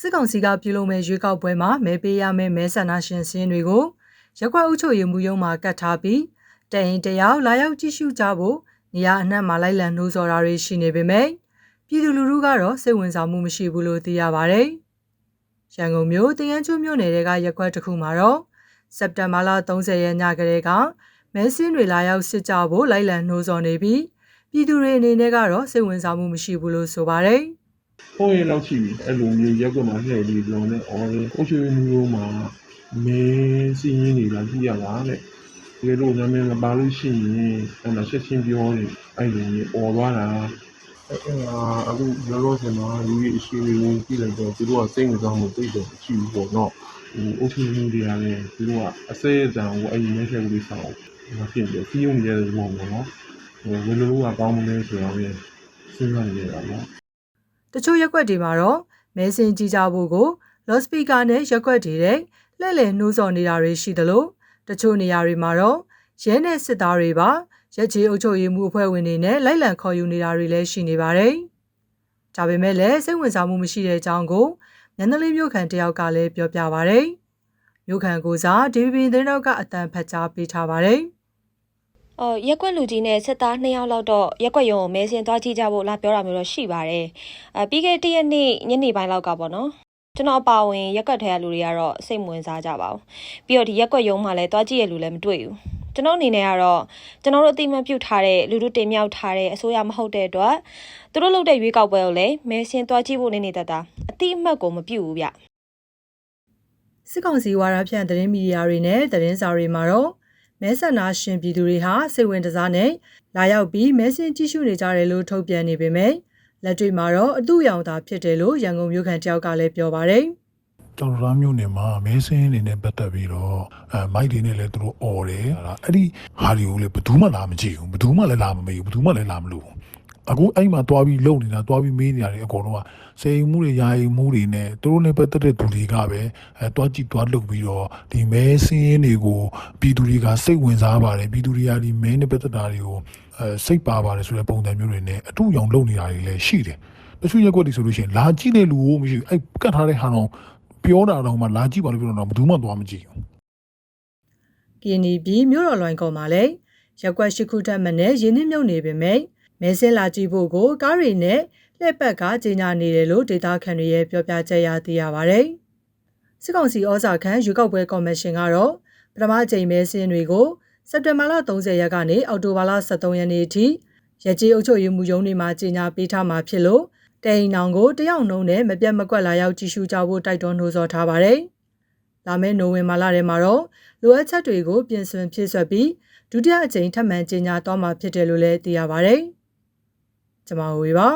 စစ်ကောင်စီကပြုလုပ်မဲ့ရွေးကောက်ပွဲမှာမဲပေးရမယ့်မဲဆန္ဒရှင်စင်းတွေကိုရက်ကွက်အုပ်ချုပ်ရေးမှူးရုံးမှကတ်ထားပြီးတရင်တယောက်လာရောက်ကြည့်ရှုကြဖို့နေရာအနှံ့မှာလိုက်လံနှိုးဆော်တာတွေရှိနေပေမဲ့ပြည်သူလူထုကတော့စိတ်ဝင်စားမှုမရှိဘူးလို့သိရပါဗျ။ရန်ကုန်မြို့တရန်ကျွမြို့နယ်ကရက်ကွက်တစ်ခုမှာတော့စက်တင်ဘာလ30ရက်ညကလေးကမဲဆင်းတွေလာရောက်စစ်ကြဖို့လိုက်လံနှိုးဆော်နေပြီးပြည်သူတွေအနေနဲ့ကတော့စိတ်ဝင်စားမှုမရှိဘူးလို့ဆိုပါတယ်။ ဟုတ်ရင်တော့ရှိပြီအဲ့လိုမျိုးရက်ကွက်မှာလှည့်ပြီးပြောနေအော်လေအုတ်ချွေးမျိုးမှာမင်းစီးရင်နေလာကြည့်ရပါတဲ့ဒီလိုနာမည်မပါလို့ရှိရင်အဲ့မှာချက်ချင်းပြောနေအဲ့လိုမျိုးអော်သွားတာအဲ့ဒါအခုလောလောဆယ်မှာလူကြီးအရှိကြီးဝင်ကြည့်လိုက်တော့သူတို့ကစိတ်ဝင်စားမှုတိတ်တော့ရှိဘူးပေါ့နော်ဟိုအုတ်ချွေးမျိုးတွေကလည်းသူတို့ကအစဲအတန်ကိုအဲ့ဒီမဲချက်လေးဆောင်မဖြစ်တယ်စီးရုံနေတဲ့ဘောပေါ့နော်ဟိုဘယ်လိုကကောင်းမလဲဆိုတော့စဉ်းစားနေရတာနော် တချို့ရက်ကွက်တွေမှာတော့မဲစင်ကြည့်ကြဖို့ကို လော့စပီကာနဲ့ရက်ကွက်တွေတဲ့လှည့်လည်နှိုးဆော်နေတာတွေရှိသလိုတချို့နေရာတွေမှာတော့ရဲနဲ့စစ်သားတွေပါရက်ကြီးအုပ်ချုပ်ရေးမှုအဖွဲ့ဝင်တွေနဲ့လိုက်လံခေါ်ယူနေတာတွေလည်းရှိနေပါတယ်။ဒါပေမဲ့လည်းစိတ်ဝင်စားမှုမရှိတဲ့အကြောင်းကိုညနေလေးမြို့ခံတယောက်ကလည်းပြောပြပါဗျ။မြို့ခံကိုစား DVB သတင်းတော့ကအတန်ဖတ်ကြားပေးထားပါတယ်။ အော်ရက်ကွက်လူကြီးနဲ့စစ်သား2ယောက်လောက်တော့ရက်ကွက်ရုံကိုမဲစင်သွားကြည့်ကြဖို့လာပြောတာမျိုးတော့ရှိပါတယ်။အဲပြီးခဲ့တဲ့ရက်နေ့ညနေပိုင်းလောက်ကပေါ့နော်။ကျွန်တော်အပါဝင်ရက်ကွက်ထဲကလူတွေကတော့စိတ်မဝင်စားကြပါဘူး။ပြီးတော့ဒီရက်ကွက်ရုံမှာလည်းသွားကြည့်ရလူလည်းမတွေ့ဘူး။ကျွန်တော်အနေနဲ့ကတော့ကျွန်တော်တို့အတိအမှန်ပြုတ်ထားတဲ့လူတို့တင်မြောက်ထားတဲ့အစိုးရမဟုတ်တဲ့အတွက်သူတို့လုပ်တဲ့ရွေးကောက်ပွဲကိုလည်းမဲစင်သွားကြည့်ဖို့နေနေတတ်တာအတိအမှတ်ကိုမပြုတ်ဘူးဗျ။စစ်ကောင်စီဝါဒဖြန့်သတင်းမီဒီယာတွေနဲ့သတင်းစာတွေမှာတော့ မဲဆန္ဒရှင်ပြည်သူတွေဟာစိတ်ဝင်တစားနဲ့လာရောက်ပြီးမဲဆင်ကြည့်ရှုနေကြတယ်လို့ထုတ်ပြန်နေပေမဲ့လက်တွေ့မှာတော့အတူရောင်သာဖြစ်တယ်လို့ရန်ကုန်မြို့ခံတယောက်ကလည်းပြောပါတယ်ကျော်တော်မျိုးနယ်မှာမဲစင်းနေနဲ့ပတ်သက်ပြီးတော့အဲမိုက်တွေနဲ့လည်းသူတို့អော်တယ်ဟာအဲ့ဒီဟာတွေကိုလည်းဘယ်သူမှလာမကြည့်ဘူးဘယ်သူမှလည်းလာမမေးဘူးဘယ်သူမှလည်းလာမလို့ အခုအဲ့မှာတွားပြီးလုံနေတာတွားပြီးမေးနေတာတွေအကုန်လုံးကစေယမှုတွေယာယီမှုတွေနဲ့သူတို့နဲ့ပတ်သက်တဲ့သူတွေကပဲအဲတွားကြည့်တွားလုပ်ပြီးတော့ဒီမဲစင်းတွေကိုပြည်သူတွေကစိတ်ဝင်စားပါတယ်ပြည်သူတွေကဒီမဲနဲ့ပတ်သက်တာတွေကိုအဲစိတ်ပါပါတယ်ဆိုတဲ့ပုံစံမျိုးတွေနဲ့အတူရောင်လုပ်နေတာတွေလည်းရှိတယ်တချို့ရက်ွက်တွေဆိုလို့ရှိရင်လာကြည့်တဲ့လူကိုမရှိဘူးအဲ့ကတ်ထားတဲ့ဟာတော့ပြောတာတော့မှလာကြည့်ပါလို့ပြောတော့ဘယ်သူမှသွားမကြည့်ဘူး။ကင်းနီပြည်မြို့တော်လွိုင်ကော်မှာလည်းရက်ကွက်ရှိခုထက်မနဲ့ရင်းနှီးမြုပ်နေပေမဲ့ မဲဆင်းလာကြည့်ဖို့ကိုကားတွေနဲ့လှည့်ပတ်ကကြီးညာနေတယ်လို့ဒေတာခန်တွေရဲ့ပြောပြချက်ရသိရပါဗျ။စစ်ကောင်စီဩဇာခံရွေးကောက်ပွဲကော်မရှင်ကတော့ပထမအကြိမ်မဲဆင်းတွေကိုစက်တင်ဘာလ30ရက်ကနေအောက်တိုဘာလ23ရက်နေ့အထိရကြေးအုပ်ချုပ်ရေးမှူးရုံးတွေမှာကြီးညာပေးထားမှာဖြစ်လို့တိန်နောင်ကိုတယောက်နှုံးနဲ့မပြတ်မကွက်လာရောက်ကြည့်ရှုကြဖို့တိုက်တွန်းနှိုးဆော်ထားပါတယ်။လာမယ့်နိုဝင်ဘာလထဲမှာတော့လိုအပ်ချက်တွေကိုပြင်ဆင်ဖြည့်ဆွက်ပြီးဒုတိယအကြိမ်ထပ်မံကြီးညာတော့မှာဖြစ်တယ်လို့လည်းသိရပါတယ်။ ကျွန်မဝေပါ